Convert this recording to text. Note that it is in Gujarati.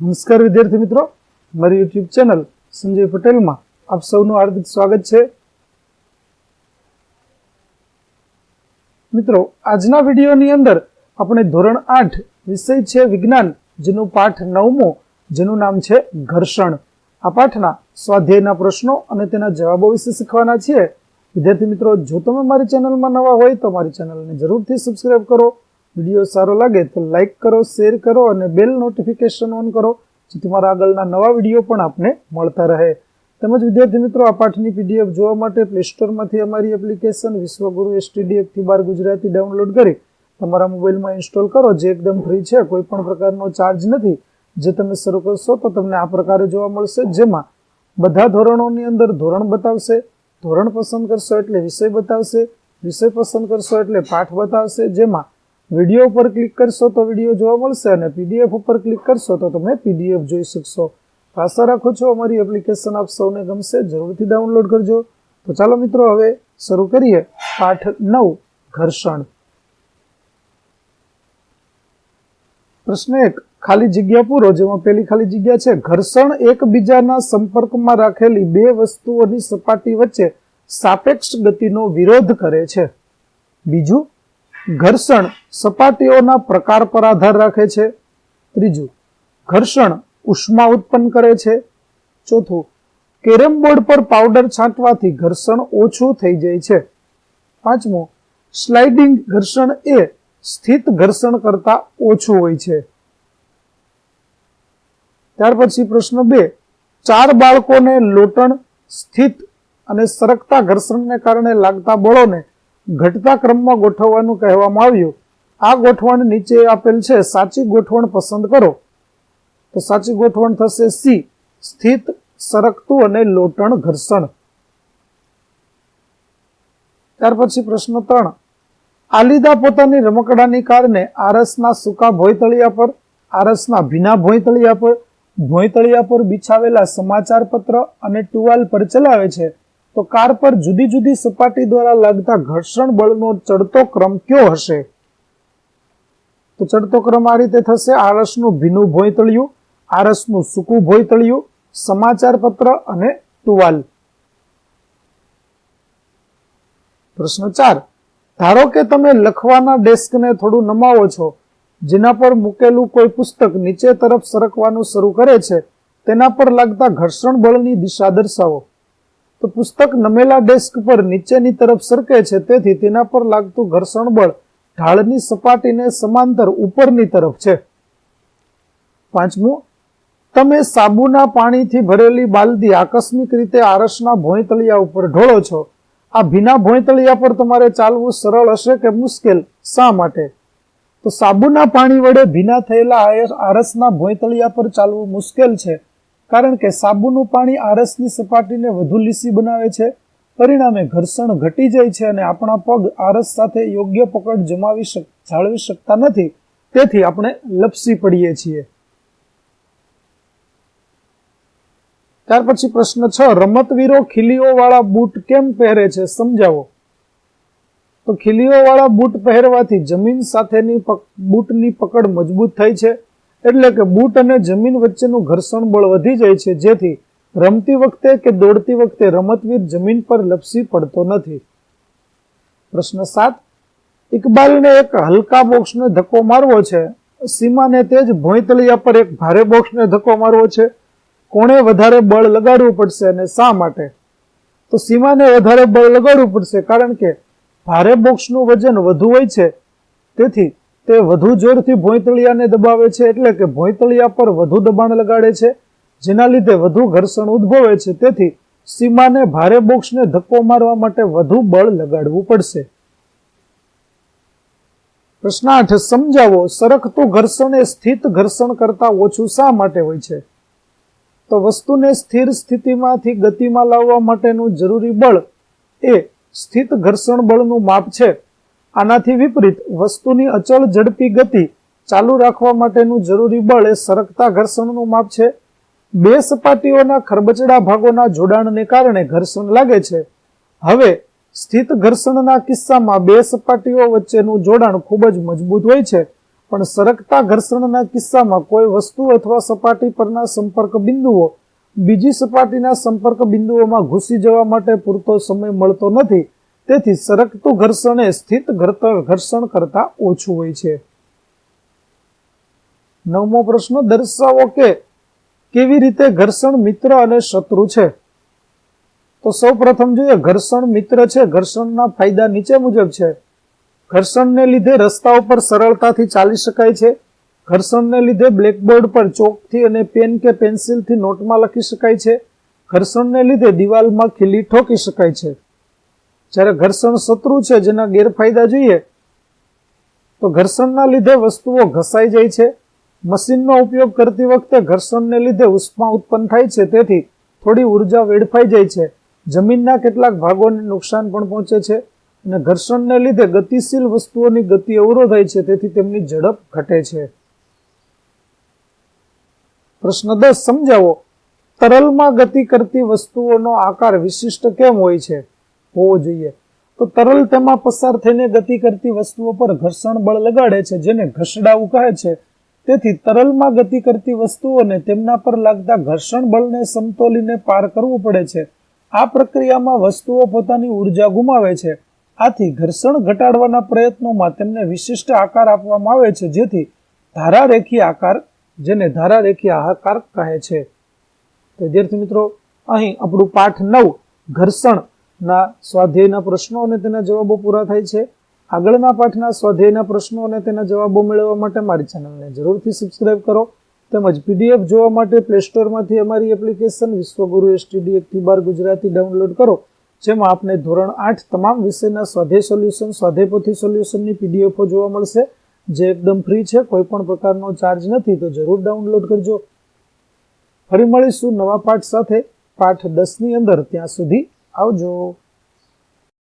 નમસ્કાર વિદ્યાર્થી મિત્રો. મારી યુટ્યુબ ચેનલ સંજય પટેલમાં આપ સૌનું હાર્દિક સ્વાગત છે. મિત્રો, આજના વિડીયોની અંદર આપણે ધોરણ આઠ વિષય છે વિજ્ઞાન, જેનું પાઠ નવમો, જેનું નામ છે ઘર્ષણ. આ પાઠના સ્વાધ્યાયના પ્રશ્નો અને તેના જવાબો વિશે શીખવાના છીએ. વિદ્યાર્થી મિત્રો, જો તમે મારી ચેનલમાં નવા હોય તો મારી ચેનલને જરૂરથી સબસ્ક્રાઈબ કરો. વીડિયો સારો લાગે તો લાઈક કરો, શેર કરો અને બેલ નોટિફિકેશન ઓન કરો, જેથી મારા આગળના નવા વીડિયો પણ આપને મળતા રહે. તેમજ વિદ્યાર્થી મિત્રો, આ પાઠની પીડીએફ જોવા માટે પ્લે સ્ટોરમાંથી અમારી એપ્લિકેશન વિશ્વગુરુ એસટીડીએફથી બાર ગુજરાતી ડાઉનલોડ કરી તમારા મોબાઈલમાં ઇન્સ્ટોલ કરો, જે એકદમ ફ્રી છે, કોઈ પણ પ્રકારનો ચાર્જ નથી. જે તમે શરૂ કરશો તો તમને આ પ્રકારે જોવા મળશે, જેમાં બધા ધોરણોની અંદર ધોરણ બતાવશે, ધોરણ પસંદ કરશો એટલે વિષય બતાવશે, વિષય પસંદ કરશો એટલે પાઠ બતાવશે, જેમાં વીડિયો ઉપર ક્લિક કરશો તો વીડિયો જોવા મળશે અને પીડીએફ ઉપર ક્લિક કરશો તો તમે પીડીએફ જોઈ શકશો. આશા રાખું છું અમારી એપ્લિકેશન આપ સૌને ગમશે. જરૂરથી ડાઉનલોડ કરજો. તો ચાલો મિત્રો, હવે શરૂ કરીએ. પાઠ નવ, ઘર્ષણ. પ્રશ્ન એક, ખાલી જગ્યા પૂરો, જેમાં પેલી ખાલી જગ્યા છે. ઘર્ષણ એકબીજાના સંપર્કમાં રાખેલી બે વસ્તુઓની સપાટી વચ્ચે સાપેક્ષ ગતિનો વિરોધ કરે છે. બીજું ઘર્ષણ સપાટીઓના પ્રકાર પર આધાર રાખે છે. ત્રીજું, ઘર્ષણ ઉષ્મા ઉત્પન્ન કરે છે. ચોથું, કેરમ બોર્ડ પર પાવડર છાંટવાથી ઘર્ષણ ઓછું થઈ જાય છે. પાંચમું, સ્લાઇડિંગ ઘર્ષણ એ સ્થિત ઘર્ષણ કરતા ઓછું હોય છે. ત્યાર પછી પ્રશ્ન બે, ચાર બાળકોને લોટણ સ્થિત અને સરકતા ઘર્ષણને કારણે લાગતા બળોને ઘટતા ક્રમમાં ગોઠવવાનું કહેવામાં આવ્યું. આ ગોઠવણ નીચે આપેલ છે, સાચી ગોઠવણ પસંદ કરો. તો સાચી ગોઠવણ થશે સી, સ્થિત, સરકતું અને લોટણ ઘર્ષણ. ત્યાર પછી પ્રશ્ન ત્રણ. આલિદા પોતાની રમકડાની કારને આરસના સૂકા ભોયતળિયા પર, આરસના ભીના ભોયતળિયા પર ભોયતળિયા પર બિછાવેલા સમાચાર પત્ર અને ટુવાલ પર ચલાવે છે. તો કાર પર જુદી જુદી સપાટી દ્વારા લાગતા ઘર્ષણ બળનો ચડતો ક્રમ કયો હશે? તો ચડતો ક્રમ આ રીતે થશે. આરસનું ભીનું ભોયતળિયું આરસનું સૂકું ભોયતળિયું સમાચાર પત્ર અને ટુવાલ પ્રશ્ન ચાર. ધારો કે તમે લખવાના ડેસ્કને થોડું નમાવો છો, જેના પર મૂકેલું કોઈ પુસ્તક નીચે તરફ સરકવાનું શરૂ કરે છે, તેના પર લાગતા ઘર્ષણ બળની દિશા દર્શાવો. તો પુસ્તક નમેલા ડેસ્ક પર નીચેની તરફ સરકે છે, તેથી તેના પર લાગતું ઘર્ષણ બળ ઢાળની સપાટીને સમાંતર ઉપરની તરફ છે. પાંચમું, તમે સાબુના પાણીથી ભરેલી બાલદી આકસ્મિક રીતે આરસના ભોંયતળિયા ઉપર ઢોળો છો. આ ભીના ભોંયતળિયા પર તમારે ચાલવું સરળ હશે કે મુશ્કેલ? શા માટે? તો સાબુના પાણી વડે ભીના થયેલા આરસના ભોંયતળિયા પર ચાલવું મુશ્કેલ છે. કારણ કે સાબુનું પાણી આરસની સપાટીને વધુ લીસી બનાવે છે. પરિણામે ઘર્ષણ ઘટી જાય છે અને આપણા પગ આરસ સાથે યોગ્ય પકડ જમાવી જાળવી શકતા નથી. તેથી આપણે લપસી પડીએ છીએ. ત્યાર પછી પ્રશ્ન છ, રમતવીરો ખીલીઓ વાળા બૂટ કેમ પહેરે છે? સમજાવો. તો ખીલીઓ વાળા બૂટ પહેરવાથી જમીન સાથેની બૂટની પકડ મજબૂત થાય છે. એટલે કે બૂટ અને જમીન વચ્ચેનું ઘર્ષણ બળ વધી જાય છે, જેથી રમતી વખતે કે દોડતી વખતે રમતવીર જમીન પર લપસી પડતો નથી. પ્રશ્ન સાત. ઇકબાલને એક હલકા બોક્સને ધક્કો મારવો છે. સીમાને તે જ ભોંયતળિયા પર એક ભારે બોક્સને ધક્કો મારવો છે. કોણે વધારે બળ લગાડવું પડશે અને શા માટે? તો સીમાને વધારે બળ લગાડવું પડશે કારણ કે ભારે બોક્સનું વજન વધુ હોય છે. તેથી તે વધુ જોરથી ભોંયતળિયાને દબાવે છે એટલે કે ભોંયતળિયા પર વધુ દબાણ લગાડે છે, જેના લીધે વધુ ઘર્ષણ ઉદ્ભવે છે. તેથી સીમાને ભારે બોક્સને ધક્કો મારવા માટે વધુ બળ લગાડવું પડશે. પ્રશ્ન આઠ, સમજાવો, સરકતું ઘર્ષણ એ સ્થિત ઘર્ષણ કરતા ઓછું શા માટે હોય છે? તો વસ્તુને સ્થિર સ્થિતિમાંથી ગતિમાં લાવવા માટેનું જરૂરી બળ એ સ્થિત ઘર્ષણ બળનું માપ છે. આનાથી વિપરીત, વસ્તુની અચળ ઝડપી ગતિ ચાલુ રાખવા માટેનું જરૂરી બળ એ સરકતા ઘર્ષણનું માપ છે. બે સપાટીઓના ખરબચડા ભાગોના જોડાણને કારણે ઘર્ષણ લાગે છે. હવે, સ્થિત ઘર્ષણના કિસ્સામાં બે સપાટીઓ વચ્ચેનું જોડાણ ખૂબ જ મજબૂત હોય છે, પણ સરકતા ઘર્ષણના કિસ્સામાં કોઈ વસ્તુ અથવા સપાટી પરના સંપર્ક બિંદુઓ બીજી સપાટીના સંપર્ક બિંદુઓમાં ઘૂસી જવા માટે પૂરતો સમય મળતો નથી. તેથી સરકતું ઘર્ષણ એ સ્થિત ઘર્ષણ કરતા ઓછું હોય છે. નવમો પ્રશ્ન, દર્શાવો કે કેવી રીતે ઘર્ષણ મિત્ર અને શત્રુ છે? તો સૌ પ્રથમ જોઈએ, ઘર્ષણ મિત્ર છે, ઘર્ષણના ફાયદા નીચે મુજબ છે. ઘર્ષણને લીધે રસ્તા ઉપર સરળતાથી ચાલી શકાય છે. ઘર્ષણને લીધે બ્લેકબોર્ડ પર ચોકથી અને પેન કે પેન્સિલથી નોટમાં લખી શકાય છે. ઘર્ષણને લીધે દિવાલમાં ખીલી ઠોકી શકાય છે. જ્યારે ઘર્ષણ શત્રુ છે, જેના ગેરફાયદા જોઈએ, તો ઘર્ષણના લીધે વસ્તુઓ ઘસાઈ જાય છે. મશીનનો ઉપયોગ કરતી વખતે ઘર્ષણને લીધે ઉષ્મા ઉત્પન્ન થાય છે, તેથી થોડી ઊર્જા વેડફાઈ જાય છે. જમીનના કેટલાક ભાગોને નુકસાન પણ પહોંચે છે અને ઘર્ષણને લીધે ગતિશીલ વસ્તુઓની ગતિ અવરોધાય છે, તેથી તેમની ઝડપ ઘટે છે. પ્રશ્ન દસ, સમજાવો. તરલમાં ગતિ કરતી વસ્તુઓનો આકાર વિશિષ્ટ કેમ હોય છે? હોવો જોઈએ. તો તરલ તેમાં પસાર થઈને ગતિ કરતી વસ્તુઓ પર ઘર્ષણ બળ લગાડે છે, જેને ઘસડાવું કહે છે. તેથી તરલમાં ગતિ કરતી વસ્તુઓને તેમના પર લાગતા ઘર્ષણ બળને સમતોલીને પાર કરવું પડે છે. આ પ્રક્રિયામાં વસ્તુઓ પોતાની ઊર્જા ગુમાવે છે. આથી ઘર્ષણ ઘટાડવાના પ્રયત્નોમાં તેમને વિશિષ્ટ આકાર આપવામાં આવે છે, જેથી ધારારેખી આકાર, જેને ધારારેખી આકાર કહે છે. તો વિદ્યાર્થી મિત્રો, અહીં આપણું પાઠ નવ ઘર્ષણના સ્વાધ્યાયના પ્રશ્નો અને તેના જવાબો પૂરા થાય છે. આગળના પાઠના સ્વાધ્યાયના પ્રશ્નો અને તેના જવાબો મેળવવા માટે મારી ચેનલને જરૂરથી સબસ્ક્રાઇબ કરો. તેમજ પીડીએફ જોવા માટે પ્લે સ્ટોરમાંથી અમારી એપ્લિકેશન વિશ્વગુરુ એસટીડી એકથી બાર ગુજરાતી ડાઉનલોડ કરો, જેમાં આપને ધોરણ આઠ તમામ વિષયના સ્વાધ્યાય સોલ્યુશન સ્વાધ્યાયપોથી સોલ્યુશનની પીડીએફો જોવા મળશે. જે એકદમ ફ્રી છે કોઈ પણ પ્રકારનો ચાર્જ નથી, તો જરૂર ડાઉનલોડ કરજો. ફરી મળીશું નવા પાઠ સાથે. પાઠ દસની અંદર, ત્યાં સુધી Audio!